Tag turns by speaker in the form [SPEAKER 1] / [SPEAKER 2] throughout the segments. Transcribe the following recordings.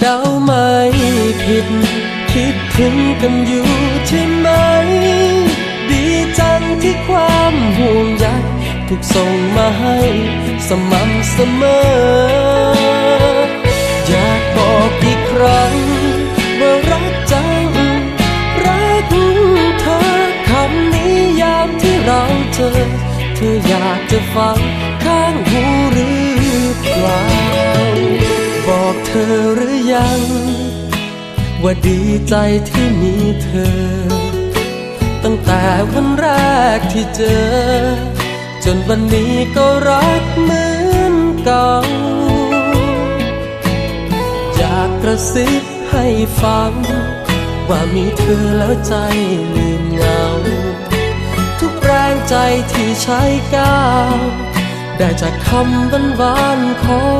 [SPEAKER 1] เดาไม่ผิด คิดถึงกันอยู่ใช่ไหม ดีจังที่ความห่วงใยถูกส่งมาให้สม่ำเสมอ อยากบอกอีกครั้งว่ารักจัง รักเธอคำนี้ยามที่เราเจอ เธออยากจะฟัง บอกเธอหรือยัง ว่าดีใจที่มีเธอ ตั้งแต่วันแรกที่เจอ จนวันนี้ก็รักเหมือนเก่า อยากกระซิบให้ฟัง ว่ามีเธอแล้วใจลืมเหงา ทุกแรงใจที่ใช้ก้าวได้จากคำหวานๆของ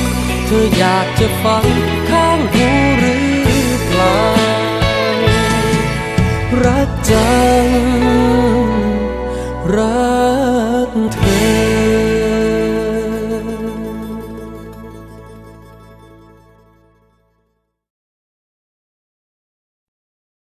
[SPEAKER 1] ธออยากจะฟังข้างหูหรือเปล่า รักจัง รักเธอ